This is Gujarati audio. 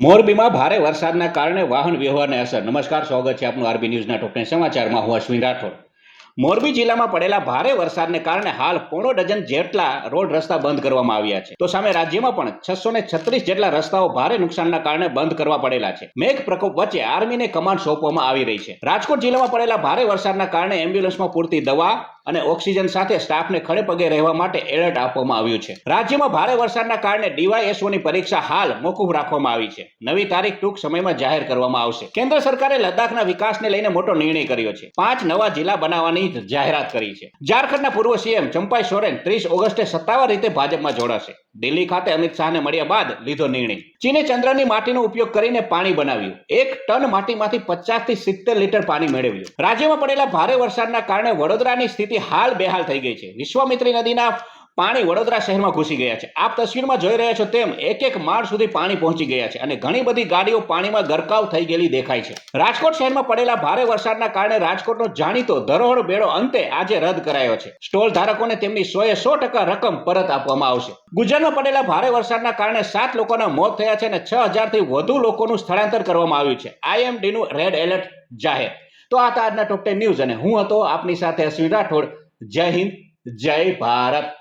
મોરબીમાં ભારે વરસાદના કારણે વાહન વ્યવહારને અસર. નમસ્કાર, સ્વાગત છે આપનું આરબી ન્યૂઝના ટોપને સમાચારમાં. હું અશ્વિન રાઠોડ. મોરબી જિલ્લામાં પડેલા ભારે વરસાદને કારણે હાલ પોણો ડઝન જેટલા રોડ રસ્તા બંધ કરવામાં આવ્યા છે. તો સામે રાજ્યમાં પણ છસો છત્રીસ જેટલા રસ્તાઓ ભારે નુકસાનના કારણે બંધ કરવા પડેલા છે. મેઘ પ્રકોપ વચ્ચે આર્મીને કમાન્ડ સોંપવામાં આવી રહી છે. રાજકોટ જિલ્લામાં પડેલા ભારે વરસાદના કારણે એમ્બ્યુલન્સમાં પૂરતી દવા અને ઓક્સિજન સાથે સ્ટાફને ખડે પગે રહેવા માટે એલર્ટ આપવામાં આવ્યું છે. રાજ્યમાં ભારે વરસાદના કારણે ડીવાયએસઓની પરીક્ષા હાલ મોકૂફ રાખવામાં આવી છે. નવી તારીખ ટૂંક સમયમાં જાહેર કરવામાં આવશે. કેન્દ્ર સરકારે લદ્દાખના વિકાસને લઈને મોટો નિર્ણય કર્યો છે. પાંચ નવા જિલ્લા બનાવવાની જાહેરાત કરી છે. ઝારખંડના પૂર્વ સીએમ ચંપાઈ સોરેન ત્રીસ ઓગસ્ટે સત્તાવાર રીતે ભાજપમાં જોડાશે. દિલ્હી ખાતે અમિત શાહને મળ્યા બાદ લીધો નિર્ણય. ચીને ચંદ્રની માટીનો ઉપયોગ કરીને પાણી બનાવ્યું. એક ટન માટીમાંથી પચાસથી સિત્તેર લીટર પાણી મેળવ્યું. રાજ્યમાં પડેલા ભારે વરસાદના કારણે વડોદરાની સ્થિતિ હાલ બેહાલ થઈ ગઈ છે. વિશ્વામિત્રી નદીના પાણી વડોદરા શહેરમાં ઘૂસી ગયા છે. આપ તસવીરમાં જોઈ રહ્યા છો તેમ એક એક માળ સુધી પાણી પહોંચી ગયા છે અને ઘણી બધી ગાડીઓ પાણીમાં ગરકાવ થઈ ગયેલી દેખાય છે. રાજકોટ શહેરમાં પડેલા ભારે વરસાદના કારણે રાજકોટનો જાણીતો ધરોહર બેડો અંતે આજે રદ કરાયો છે. સ્ટોલ ધારકોને તેમની સોએ સો ટકા રકમ પરત આપવામાં આવશે. ગુજરાતમાં પડેલા ભારે વરસાદના કારણે સાત લોકોના મોત થયા છે અને છ હજારથી વધુ લોકોનું સ્થળાંતર કરવામાં આવ્યું છે. આઈએમડીનું રેડ એલર્ટ જાહેર. તો આ હતા આજના ટોપ ન્યૂઝ અને હું હતો આપની સાથે અશ્વિન રાઠોડ. જય હિન્દ, જય ભારત.